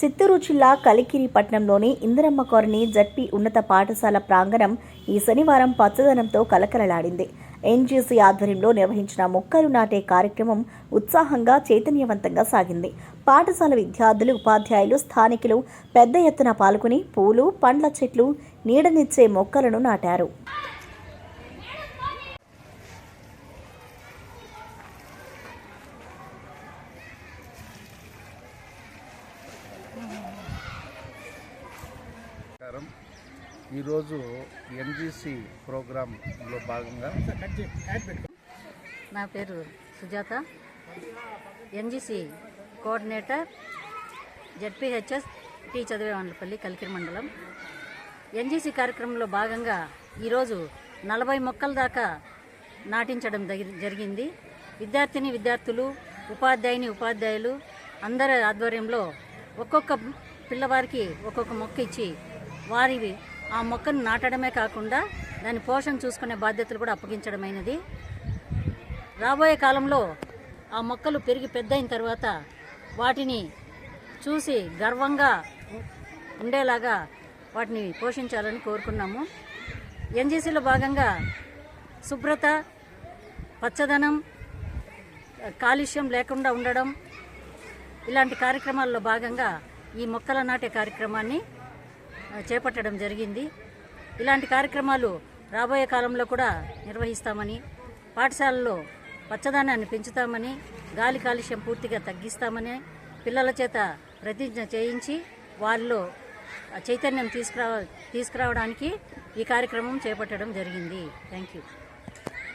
చిత్తూరు జిల్లా కలికిరి పట్టణంలోని Indiramma colony ZP ఉన్నత పాఠశాల ప్రాంగణం ఈ శనివారం పచ్చదనంతో కలకలలాడింది. ఎన్జీసీ ఆధ్వర్యంలో నిర్వహించిన మొక్కలు నాటే కార్యక్రమం ఉత్సాహంగా చైతన్యవంతంగా సాగింది. పాఠశాల విద్యార్థులు ఉపాధ్యాయులు స్థానికులు పెద్ద ఎత్తున పాల్గొని పూలు పండ్ల చెట్లు నీడనిచ్చే మొక్కలను నాటారు. నమస్కారం. ఈరోజు ఎన్జిసి ప్రోగ్రాంలో భాగంగా నా పేరు Sujatha. NGC coordinator ZPHS T Chadivevandlapalli Kalikiri మండలం. ఎన్జిసి కార్యక్రమంలో భాగంగా ఈరోజు నలభై మొక్కల దాకా నాటించడం జరిగింది. విద్యార్థిని విద్యార్థులు ఉపాధ్యాయుని ఉపాధ్యాయులు అందరి ఆధ్వర్యంలో ఒక్కొక్క పిల్లవారికి ఒక్కొక్క మొక్క ఇచ్చి వారివి. ఆ మొక్కను నాటడమే కాకుండా దాని పోషణ చూసుకునే బాధ్యతలు కూడా అప్పగించడమైనది. రాబోయే కాలంలో ఆ మొక్కలు పెరిగి పెద్దయిన తర్వాత వాటిని చూసి గర్వంగా ఉండేలాగా వాటిని పోషించాలని కోరుకున్నాము. ఎన్జీసీలో భాగంగా శుభ్రత పచ్చదనం కాలుష్యం లేకుండా ఉండడం ఇలాంటి కార్యక్రమాల్లో భాగంగా ఈ మొక్కల నాటే కార్యక్రమాన్ని చేపట్టడం జరిగింది. ఇలాంటి కార్యక్రమాలు రాబోయే కాలంలో కూడా నిర్వహిస్తామని పాఠశాలలో పచ్చదనాన్ని పెంచుతామని గాలి కాలుష్యం పూర్తిగా తగ్గిస్తామని పిల్లల చేత ప్రతిజ్ఞ చేయించి వారిలో చైతన్యం తీసుకురా తీసుకురావడానికి ఈ కార్యక్రమం చేపట్టడం జరిగింది. Thank you.